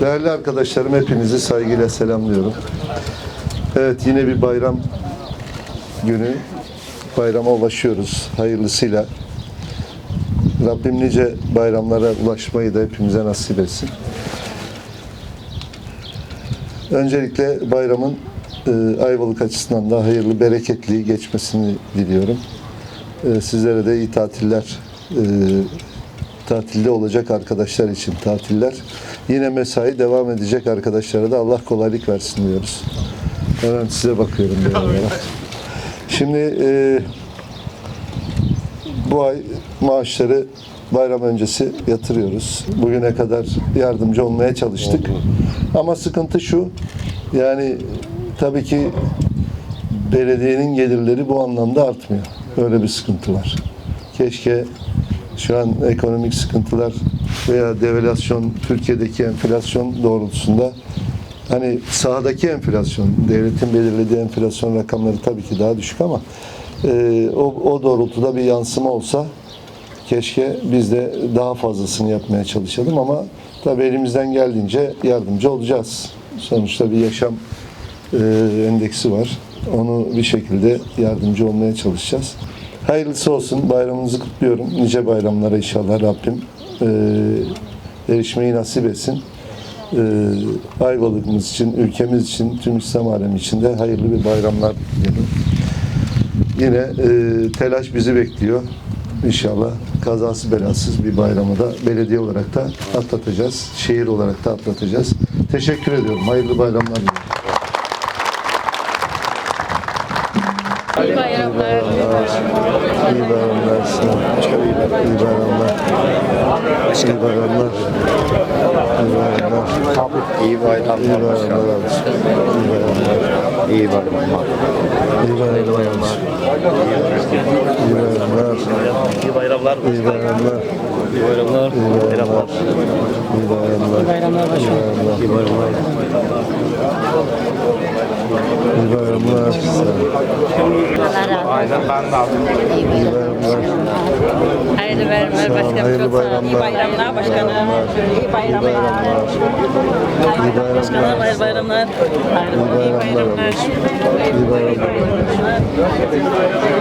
Değerli arkadaşlarım hepinizi saygıyla selamlıyorum. Evet yine bir bayram günü. Bayrama ulaşıyoruz hayırlısıyla. Rabbim nice bayramlara ulaşmayı da hepimize nasip etsin. Öncelikle bayramın e, Ayvalık açısından da hayırlı, bereketli geçmesini diliyorum. E, sizlere de iyi tatiller e, tatilde olacak arkadaşlar için tatiller. Yine mesai devam edecek arkadaşlara da Allah kolaylık versin diyoruz. Hemen size bakıyorum. Şimdi e, bu ay maaşları bayram öncesi yatırıyoruz. Bugüne kadar yardımcı olmaya çalıştık. Ama sıkıntı şu, yani tabii ki belediyenin gelirleri bu anlamda artmıyor. Öyle bir sıkıntı var. Keşke şu an ekonomik sıkıntılar veya devalüasyon, Türkiye'deki enflasyon doğrultusunda hani sahadaki enflasyon, devletin belirlediği enflasyon rakamları tabii ki daha düşük ama e, o, o doğrultuda bir yansıma olsa keşke biz de daha fazlasını yapmaya çalışalım ama tabii elimizden geldiğince yardımcı olacağız. Sonuçta bir yaşam e, endeksi var. Onu bir şekilde yardımcı olmaya çalışacağız. Hayırlısı olsun. Bayramınızı kutluyorum. Nice bayramlara inşallah Rabbim e, erişmeyi nasip etsin. E, Ayvalık'ımız için, ülkemiz için, tüm İslam alemi için de hayırlı bir bayramlar dilerim. Yine e, telaş bizi bekliyor. İnşallah kazası belasız bir bayramı da belediye olarak da atlatacağız. Şehir olarak da atlatacağız. Teşekkür ediyorum. Hayırlı bayramlar diliyorum. İyi bayramlar. İyi bayramlar. Sinan. İyi bayramlar. İyi bayramlar. İyi bayramlar. İyi bayramlar. İyi bayramlar. İyi bayramlar. İyi bayramlar. İyi bayramlar. İyi bayramlar. İyi bayramlar. İyi bayramlar. İyi bayramlar. İyi bayramlar. İyi bayramlar. İyi bayramlar. İyi bayramlar. İyi bayramlar. Aynen ben de aldım. İyi bayramlar. Hayırlı bayramlar başkanım. hayırlı olun. İyi bayramlar. bayramlar başkanım. İyi İyi bayramlar. bayramlar. İyi Başkanım bayramlar. hayırlı bayramlar. İyi bayramlar. İyi bayramlar. İyi bayramlar.